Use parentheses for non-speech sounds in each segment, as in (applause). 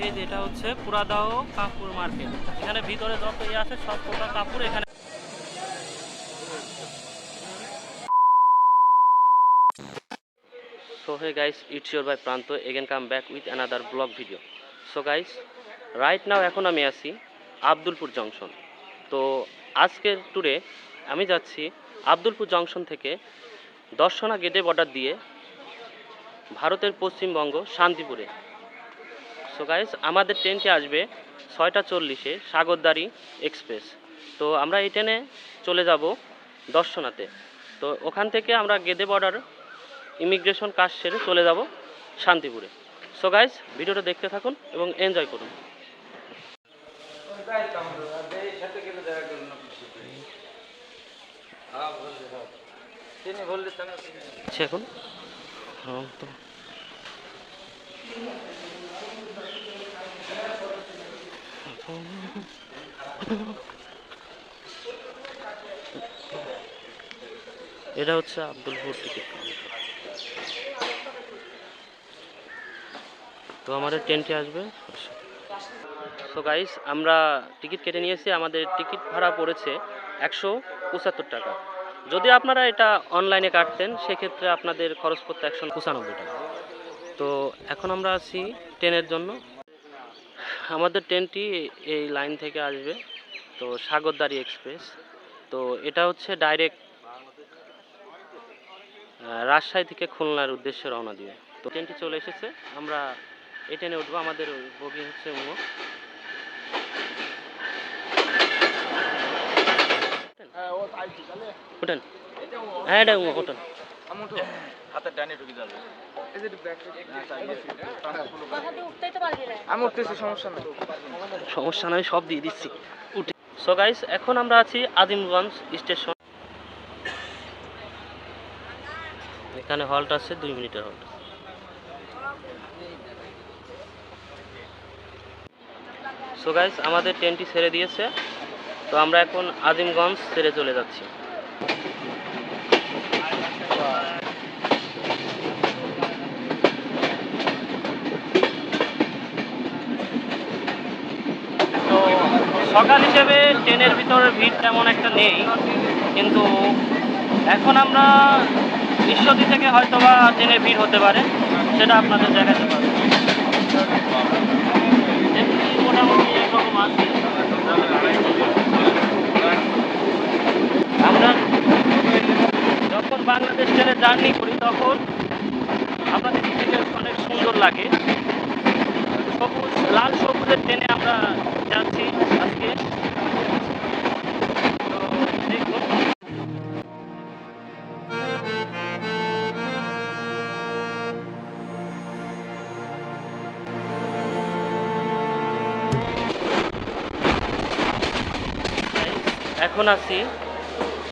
এই যে এটা হচ্ছে পুরাদাহ কাপড় মার্কেট। এখানে ভিতরে যত ইয়ে আছে সব প্রকার কাপড় এখানে So hey guys, it's your by Pranto. Again come back with another vlog video. So guys, right now এখন আমি আছি আব্দুলপুর জংশন তো আজকের ট্যুরে আমি যাচ্ছি আব্দুলপুর জংশন থেকে দর্শনা গেটে বর্ডার দিয়ে ভারতের পশ্চিমবঙ্গ শান্তিপুরে। সো গাইস আমাদের ট্রেনটি আসবে ছয়টা চল্লিশে সাগরদারি এক্সপ্রেস তো আমরা এই ট্রেনে চলে যাব দর্শনাতে। তো ওখান থেকে আমরা গেদে বর্ডার ইমিগ্রেশন কাজ সেরে চলে যাব শান্তিপুরে। সো গাইস ভিডিওটা দেখতে থাকুন এবং এনজয় করুন। এখন হ্যাঁ, তো (laughs) এটা হচ্ছে আব্দুলপুর টিকিট তো আমাদের ট্রেনটি আসবে। সো গাইস আমরা টিকিট কেটে নিয়েছি। আমাদের টিকিট ভাড়া পড়েছে একশো পঁচাত্তর টাকা। যদি আপনারা এটা অনলাইনে কাটতেন, সেক্ষেত্রে আপনাদের খরচ পড়তো একশো পঁচানব্বই টাকা। তো এখন আমরা আছি ট্রেনের জন্য। আমাদের ট্রেনটি এই লাইন থেকে আসবে, তো সাগরদারি এক্সপ্রেস। তো এটা হচ্ছে ডাইরেক্ট রাজশাহী থেকে খুলনার উদ্দেশ্যে রওনা দিবে তো ট্রেনটি চলে এসেছে, আমরা এই ট্রেনে উঠবো, আমাদের বগি হচ্ছে উমো। হ্যাঁ এটা উমো, উঠেন। হাতের ডানে ঢুকে যাবে। আমি উঠতেছি সমস্যা নাই। সমস্যা নয় সব দিয়ে দিচ্ছি। উঠে। সো গাইস এখন আমরা আছি আদিমগঞ্জ স্টেশন। এখানে হল্ট আছে দুই মিনিটের হল্ট সো গাইস আমাদের ট্রেনটি ছেড়ে দিয়েছে। তো আমরা এখন আজিমগঞ্জ ছেড়ে চলে যাচ্ছি তো সকাল হিসেবে ট্রেনের ভিতরে ভিড় তেমন একটা নেই, কিন্তু এখন আমরা ঈশ্বরদী থেকে হয়তো বা ট্রেনে ভিড় হতে পারে, সেটা আপনাদের দেখাতে পারব। মোটামুটি আমরা যখন বাংলাদেশ ট্রেনে জার্নি করি, তখন আমাদের অনেক সুন্দর লাগে। সবুজ, লাল, সবুজের ট্রেনে আমরা এখন আছি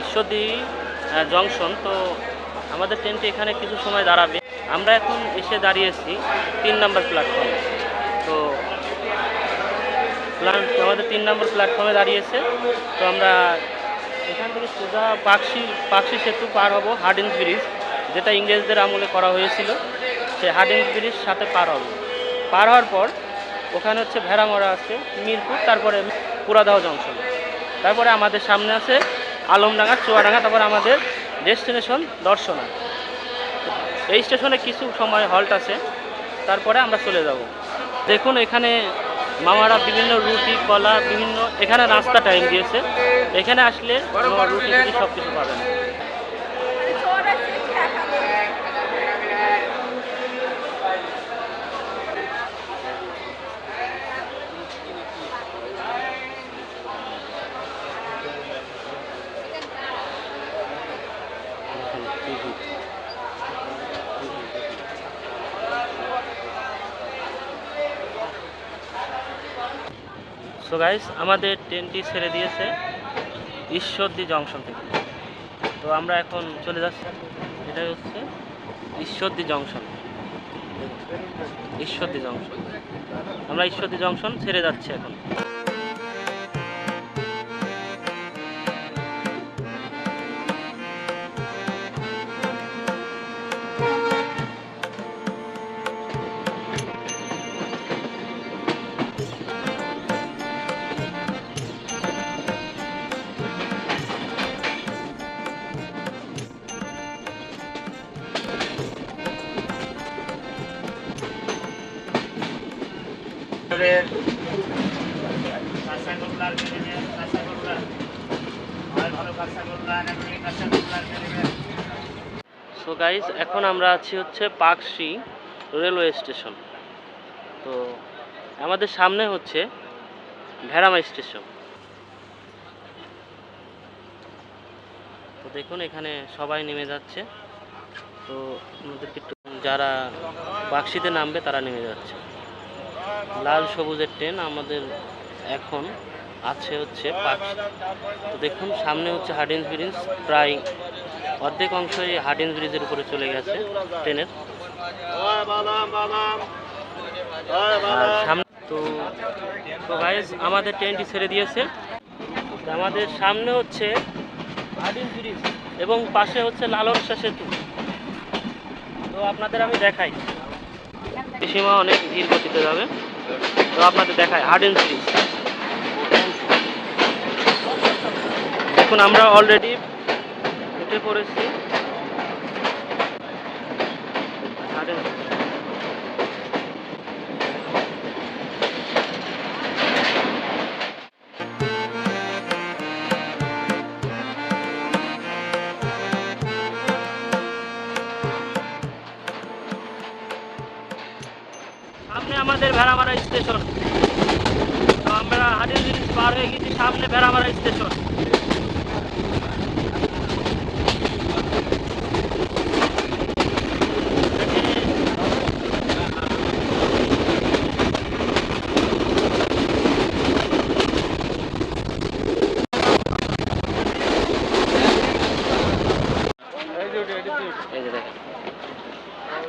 ঈশ্বরদী জংশন, তো আমাদের ট্রেনটি এখানে কিছু সময় দাঁড়াবে। আমরা এখন এসে দাঁড়িয়েছি তিন নম্বর প্ল্যাটফর্মে প্ল্যান- আমাদের তিন নম্বর প্ল্যাটফর্মে দাঁড়িয়েছে। তো আমরা এখান থেকে সোজা পাকশি পাকশি সেতু পার হব হার্ডিন্স ব্রিজ যেটা ইংরেজদের আমলে করা হয়েছিল। সেই হার্ডিন্স ব্রিজ সাথে পার হব। পার হওয়ার পর ওখানে হচ্ছে ভেড়ামরা আছে, মিরপুর, তারপরে পুরাদাহ জংশন। তারপরে আমাদের সামনে আছে আলমডাঙ্গা, চুয়াডাঙ্গা, তারপরে আমাদের ডেস্টিনেশন দর্শনা। এই স্টেশনে কিছু সময় হল্ট আছে, তারপরে আমরা চলে যাব। দেখুন এখানে মামারা বিভিন্ন রুটি, কলা, বিভিন্ন এখানে নাস্তা টাইম দিয়েছে। এখানে আসলে রুটি সব কিছু পাবেন। সো গাইস আমাদের ট্রেনটি ছেড়ে দিয়েছে ঈশ্বরদী জংশন থেকে। তো আমরা এখন চলে যাচ্ছি। এটাই হচ্ছে ঈশ্বরদী জংশন। ঈশ্বরদী জংশন। আমরা ঈশ্বরদী জংশন ছেড়ে যাচ্ছি এখন। সো গাইজ এখন আমরা আছি হচ্ছে পাকশি রেলওয়ে স্টেশন তো আমাদের সামনে হচ্ছে ভেড়ামা স্টেশন। তো দেখুন, এখানে সবাই নেমে যাচ্ছে। তো আমাদেরকে যারা পাকশিতে নামবে, তারা নেমে যাচ্ছে। লাল সবুজের ট্রেন আমাদের এখন আছে হচ্ছে পাকশি তো দেখুন, সামনে হচ্ছে হার্ডিন্স ব্রিজ প্রায় অর্ধেক অংশই হার্ডিন্স ব্রিজের উপরে চলে গেছে ট্রেনের সামনে তো তো আমাদের ট্রেনটি ছেড়ে দিয়েছে। আমাদের সামনে হচ্ছে হার্ডিন্স ব্রিজ এবং পাশে হচ্ছে লালনসা সেতু। তো আপনাদের আমি দেখাই। সীমা অনেক ধীর গতিতে যাবে। তো আপনাদের হার্ড হার্ডিন্স সিরিজ দেখুন আমরা অলরেডি উঠে পড়েছি হার্ড ব্রিজ। সামনে ভেড়ামারা স্টেশন।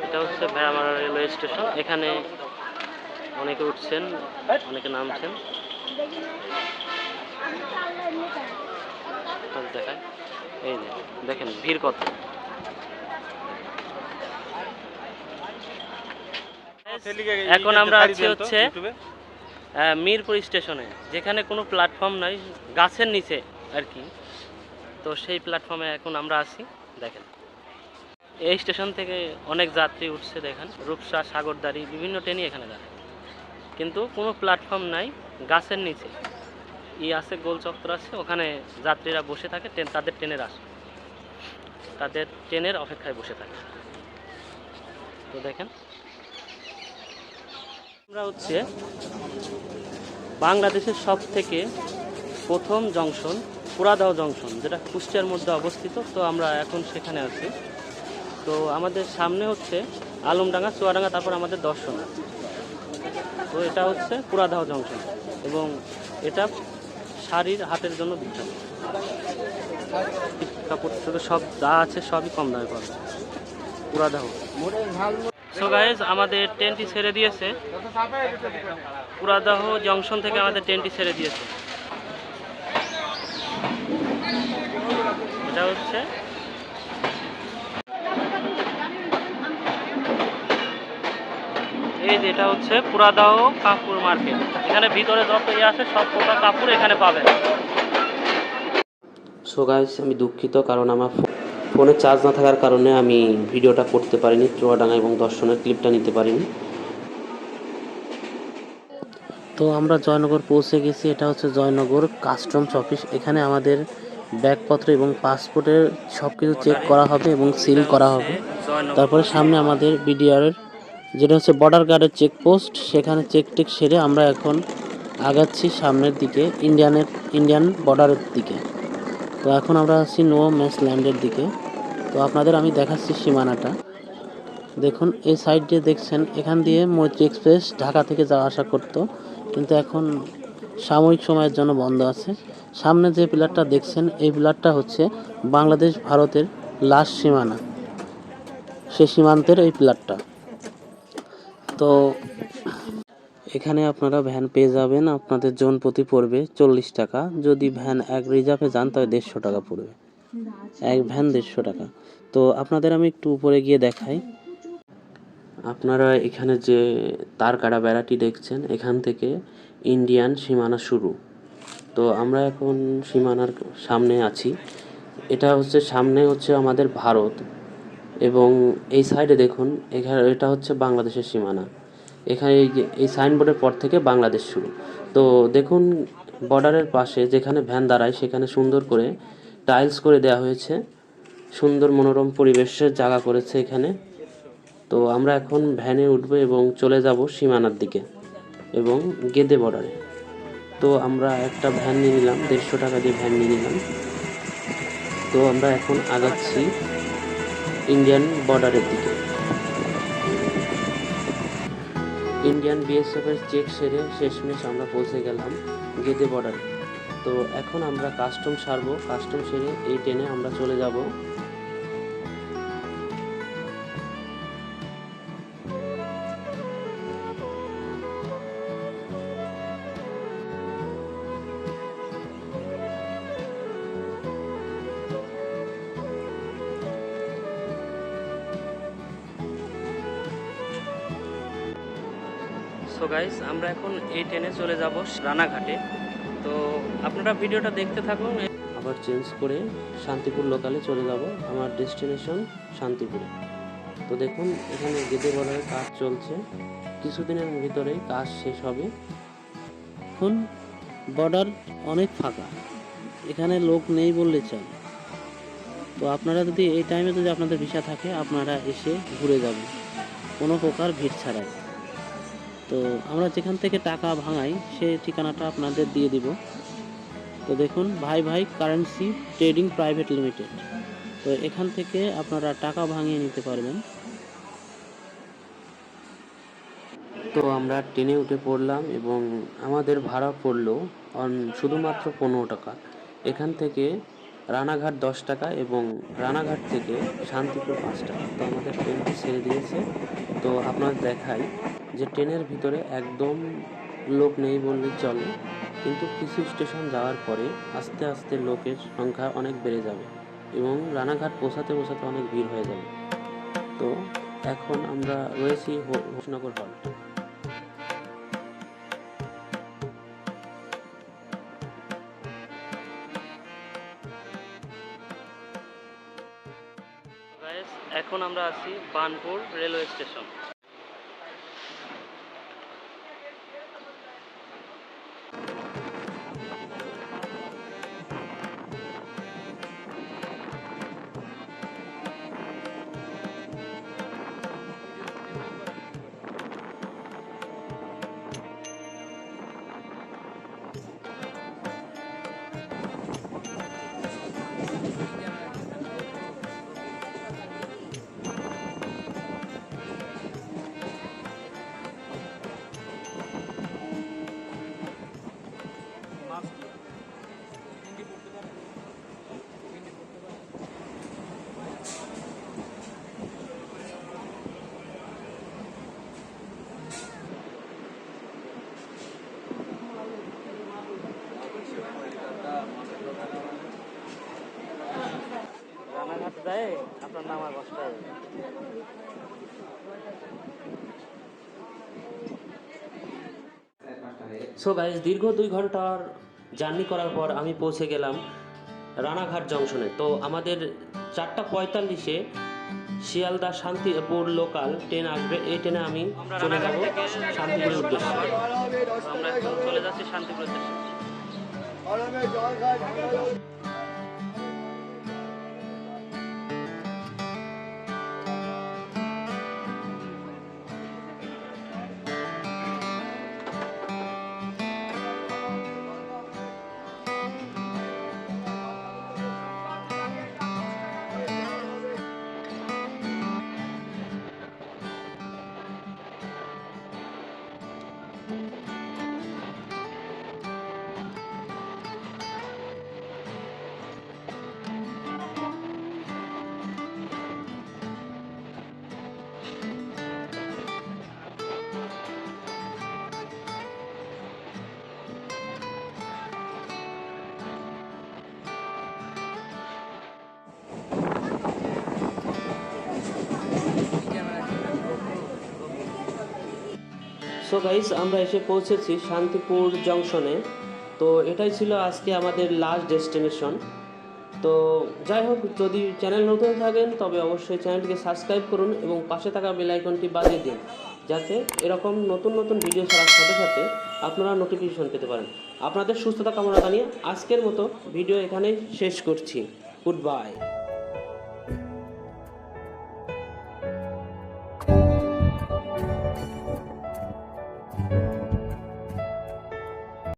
এটা হচ্ছে রেলওয়ে স্টেশন। এখানে অনেকে উঠছেন অনেকে নামছেন। দেখেন ভিড় কত। এখন আমরা আছি হচ্ছে মিরপুর স্টেশনে, যেখানে কোনো প্ল্যাটফর্ম নাই, গাছের নিচে আর কি। তো সেই প্ল্যাটফর্মে এখন আমরা আছি, দেখেন। এই স্টেশন থেকে অনেক যাত্রী উঠছে, দেখেন। রূপসা সাগরদারি বিভিন্ন ট্রেনই এখানে দাঁড়ায় কিন্তু কোনো প্ল্যাটফর্ম নাই, গাছের নিচে। ই আছে, গোল চত্বর আছে, ওখানে যাত্রীরা বসে থাকে, ট্রেন, তাদের ট্রেনের আসে, তাদের ট্রেনের অপেক্ষায় বসে থাকে। তো দেখেন। আমরা হচ্ছে বাংলাদেশের সব থেকে প্রথম জংশন পুরাদাও জংশন, যেটা কুষ্টিয়ার মধ্যে অবস্থিত। তো আমরা এখন সেখানে আছি। তো আমাদের সামনে হচ্ছে আলমডাঙ্গা, চুয়াডাঙ্গা, তারপর আমাদের দর্শনা। তো এটা হচ্ছে পুরাদাহ জংশন এবং এটা শাড়ির হাতের জন্য বিখ্যাত। কাপড় থেকে সব যা আছে সবই কম দামে পাবে পুরাদাহ সো গাইজ আমাদের ট্রেনটি ছেড়ে দিয়েছে। পুরাদাহ জংশন থেকে আমাদের ট্রেনটি ছেড়ে দিয়েছে। এটা হচ্ছে এই যে এটা হচ্ছে পুরাদাহ কাপড় মার্কেট। এখানে ভিতরে যত ইয়ে আছে, সব প্রকার কাপড় এখানে পাবেন। সো গাইস আমি দুঃখিত কারণ আমার ফোনে চার্জ না থাকার কারণে আমি ভিডিওটা করতে পারিনি, চুয়াডাঙ্গা এবং দর্শনের ক্লিপটা নিতে পারিনি। তো আমরা জয়নগর পৌঁছে গেছি, এটা হচ্ছে জয়নগর কাস্টমস অফিস এখানে আমাদের ব্যাগপত্র এবং পাসপোর্টের সব কিছু চেক করা হবে এবং সিল করা হবে। তারপরে সামনে আমাদের বিডিআর যেটা হচ্ছে বর্ডার গার্ডের চেকপোস্ট সেখানে চেক টেক সেরে আমরা এখন আগাচ্ছি সামনের দিকে ইন্ডিয়ানের ইন্ডিয়ান বর্ডারের দিকে। তো এখন আমরা আছি নো ম্যাচ ল্যান্ডের দিকে। তো আপনাদের আমি দেখাচ্ছি সীমানাটা। দেখুন, এই সাইড দিয়ে দেখছেন, এখান দিয়ে মৈত্রী এক্সপ্রেস ঢাকা থেকে যাওয়া আসা করতো, কিন্তু এখন সাময়িক সময়ের জন্য বন্ধ আছে। সামনে যে পিলারটা দেখছেন, এই পিলারটা হচ্ছে বাংলাদেশ ভারতের লাস্ট সীমানা। সে সীমান্তের এই পিলারটা তো এখানে আপনারা ভ্যান পেয়ে যাবেন, আপনাদের জন প্রতি পড়বে চল্লিশ টাকা। যদি ভ্যান এক রিজার্ভে যান তবে দেড়শো টাকা পড়বে। এক ভ্যান দেড়শো টাকা। তো আপনাদের আমি একটু উপরে গিয়ে দেখাই। আপনারা এখানে যে তার কাটা বেড়াটি দেখছেন, এখান থেকে ইন্ডিয়ান সীমানা শুরু। তো আমরা এখন সীমানার সামনে আছি। এটা হচ্ছে, সামনে হচ্ছে আমাদের ভারত। এবং এই সাইডে দেখুন, এখানে এটা হচ্ছে বাংলাদেশের সীমানা। এখানে এই সাইনবোর্ডের পর থেকে বাংলাদেশ শুরু। তো দেখুন বর্ডারের পাশে যেখানে ভ্যান দাঁড়ায়, সেখানে সুন্দর করে টাইলস করে দেওয়া হয়েছে। সুন্দর মনোরম পরিবেশের জায়গা করেছে এখানে। তো আমরা এখন ভ্যানে উঠবো এবং চলে যাব সীমানার দিকে এবং গেদে বর্ডারে তো আমরা একটা ভ্যান নিয়ে নিলাম, দেড়শো টাকা দিয়ে ভ্যান নিয়ে নিলাম। তো আমরা এখন আগাচ্ছি ইন্ডিয়ান বর্ডারের দিকে। ইন্ডিয়ান বিএসএফ এর চেক সেরে শেষমেশ আমরা পৌঁছে গেলাম গেদে বর্ডারে। তো এখন আমরা কাস্টম সারবো, কাস্টম সেরে এই ট্রেনে আমরা চলে যাব সো গাইস আমরা এখন এই ট্রেনে চলে যাব রানাঘাটে। তো আপনারা ভিডিওটা দেখতে থাকুন। আবার চেঞ্জ করে শান্তিপুর লোকালে চলে যাব। আমার ডেস্টিনেশন শান্তিপুরে। তো দেখুন, এখানে গেদে বর্ডারের কাজ চলছে। কিছুদিনের ভিতরেই কাজ শেষ হবে। এখন বর্ডার অনেক ফাঁকা। এখানে লোক নেই বললে চলে। তো আপনারা যদি এই টাইমে যদি আপনাদের ভিসা থাকে, আপনারা এসে ঘুরে যাবেন। কোনো প্রকার ভিড় ছাড়াই। তো আমরা যেখান থেকে টাকা ভাঙাই সেই ঠিকানাটা আপনাদের দিয়ে দিব। তো দেখুন ভাই ভাই কারেন্সি ট্রেডিং প্রাইভেট লিমিটেড। তো এখান থেকে আপনারা টাকা ভাঙিয়ে নিতে পারবেন। তো আমরা ট্রেনে উঠে পড়লাম এবং আমাদের ভাড়া পড়ল শুধুমাত্র পনেরো টাকা। এখান থেকে রানাঘাট দশ টাকা এবং রানাঘাট থেকে শান্তিপুর পাঁচ টাকা। তো আমাদের ট্রেনটি ছেড়ে দিয়েছে। তো আপনার দেখাই। যে ট্রেনের ভিতরে একদম লোক নেই বললেই চলে, কিন্তু কিছু স্টেশন যাওয়ার পরে আস্তে আস্তে লোকের সংখ্যা অনেক বেড়ে যাবে এবং রানাঘাট পৌঁছাতে পৌঁছাতে অনেক ভিড় হয়ে যাবে। তো এখন আমরা রয়েছি হোসনগর গাইস এখন আমরা আছি বানপুর রেলওয়ে স্টেশন। যায় আপনার নাম আর কষ্ট হবে সো গাইজ দীর্ঘ দুই ঘণ্টার জার্নি করার পর আমি পৌঁছে গেলাম রানাঘাট জংশনে। তো আমাদের চারটা পঁয়তাল্লিশে শিয়ালদা শান্তিপুর লোকাল ট্রেন আসবে। এই ট্রেনে আমি চলে যাব শান্তিপুরের উদ্দেশ্যে। আমরা চলে যাচ্ছি শান্তিপুর স্টেশন সো গাইস আমরা এসে পৌঁছেছি শান্তিপুর জংশনে। তো এটাই ছিল আজকে আমাদের লাস্ট ডেস্টিনেশন তো যাই হোক, যদি চ্যানেল নতুন থাকেন, তবে অবশ্যই চ্যানেলটিকে সাবস্ক্রাইব করুন এবং পাশে থাকা বেল আইকনটি বাজিয়ে দিন, যাতে এরকম নতুন নতুন ভিডিও ছাড়ার সাথে সাথে আপনারা নোটিফিকেশন পেতে পারেন। আপনাদের সুস্থতা কামনা জানিয়ে আজকের মতো ভিডিও এখানেই শেষ করছি। Good bye